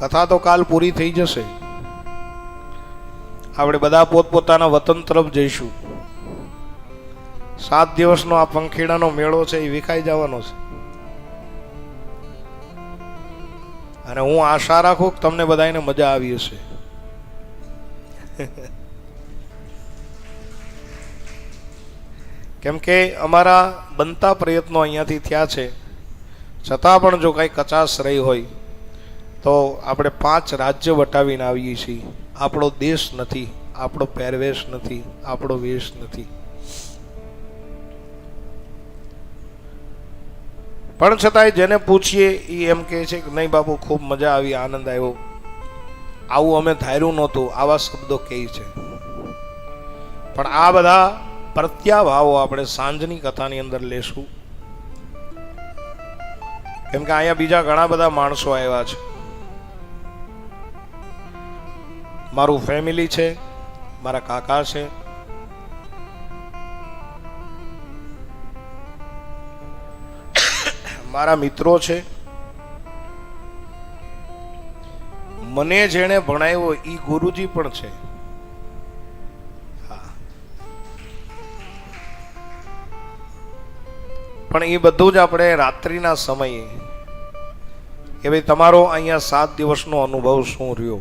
કથા તો કાલ પૂરી થઈ જશે. આપણે બધા પોતપોતાના વતન તરફ જઈશું. સાત દિવસનો આ પંખીડાનો મેળો છે, એ વિખાઈ જવાનો છે. અને હું આશા રાખું તમને બધાને મજા આવી હશે. કેમ કે અમારા બનતા પ્રયત્નો અહીંયાથી થયા છે. છતાં પણ જો કાંઈ કચાશ રહી હોય તો આપણે પાંચ રાજ્ય વટાવીને આવીએ છીએ. આપણો દેશ નથી, આપણો પહેરવેશ નથી, આપણો વેશ નથી. પણ છતાંય જેને પૂછીએ, એ એમ કહે છે કે, નહીં બાપુ, ખૂબ મજા આવી, આનંદ આવ્યો. આવું અમે ધાર્યું નહોતું, આવા શબ્દો કહે છે. પણ આ બધા પ્રત્યાભાવો આપણે સાંજની કથાની અંદર લેશું. કેમ કે અહીંયા બીજા ઘણા બધા માણસો આવ્યા છે. મારું ફેમિલી છે, મારા કાકા છે. મારા મિત્રો છે. મને જેણે ભણાવ્યો એ ગુરુજી પણ છે. પણ એ બધું જ આપણે રાત્રિના સમયે. કે ભાઈ, તમારો અહીંયા સાત દિવસનો અનુભવ શું રહ્યો?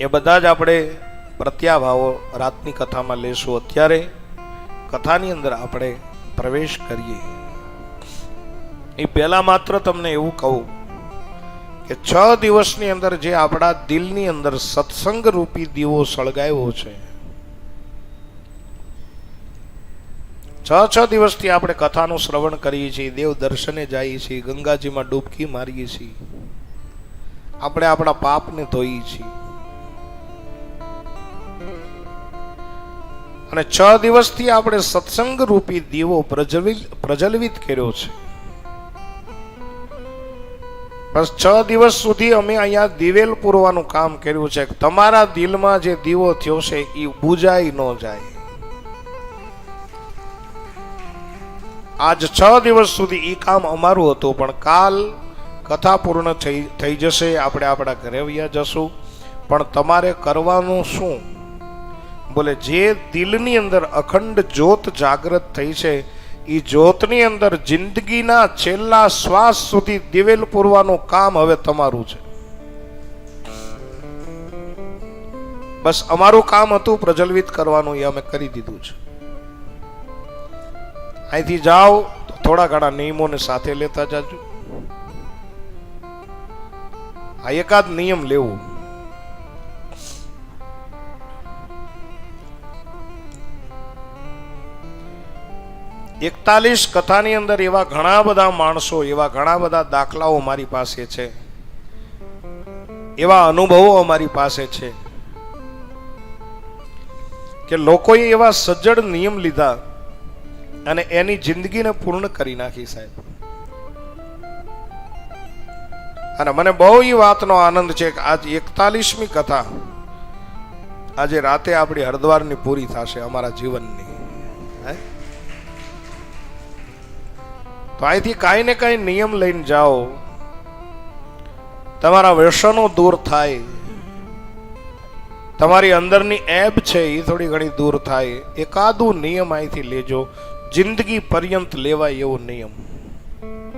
એ બધા જ આપણે પ્રત્યાભાવો રાતની કથામાં લેશું. અત્યારે કથાની અંદર આપણે પ્રવેશ કરીએ. એ પહેલા માત્ર તમને એવું કહું કે છ દિવસની અંદર જે આપણા દિલની અંદર સત્સંગ રૂપી દીવો સળગાવ્યો છે, છ છ દિવસથી આપણે કથાનું શ્રવણ કરીએ છીએ, દેવ દર્શને જઈએ છીએ, ગંગાજીમાં ડૂબકી મારીએ છીએ, આપણે આપણા પાપને ધોઈએ છીએ. અને છ દિવસથી આપણે સત્સંગ રૂપી દીવો પ્રજ્વલિત કર્યો છે. બસ છ દિવસ સુધી અમે અહીંયા દિવેલ પૂરવાનું કામ કર્યું છે. તમારા દિલમાં જે દીવો થયો છે, એ બુજાઈ ન જાય. આજ છ દિવસ સુધી એ કામ અમારું હતું, પણ કાલ કથા પૂર્ણ થઈ થઈ જશે. આપણે આપણા ઘરે વ્યા જશું. પણ તમારે કરવાનું શું? બોલે, જે દિલની અંદર અખંડ જ્યોત જાગૃત થઈ છે એ જ્યોતની અંદર જિંદગીના છેલ્લા શ્વાસ સુધી દિવેલ પૂરવાનું કામ હવે તમારું છે. બસ અમારું કામ હતું પ્રજ્વલિત કરવાનું એ અમે કરી દીધું છે. અહીંથી જાઓ, તો થોડા ઘણા નિયમોને સાથે લેતા જાજો. આ એકાદ નિયમ લેવું. એકતાલીસ કથાની અંદર એવા ઘણા બધા માણસો, એવા ઘણા બધા દાખલાઓ મારી પાસે છે. એવા અનુભવો અમારી પાસે છે કે લોકોએ એવા સજ્જડ નિયમ લીધા અને એની જિંદગીને પૂર્ણ કરી નાખી સાહેબ. અને મને બહુ એ વાતનો આનંદ છે કે આજ એકતાલીસમી કથા આજે રાતે આપણી હરદ્વારની પૂરી થશે અમારા જીવનની. હે? તો અહીંથી કાંઈ ને કાંઈ નિયમ લઈને જાઓ. તમારા વ્યસનો દૂર થાય. તમારી અંદરની એબ છે એ થોડી ઘણી દૂર થાય. એકાદું નિયમ અહીંથી લેજો. જિંદગી પર્યંત લેવાય એવો નિયમ.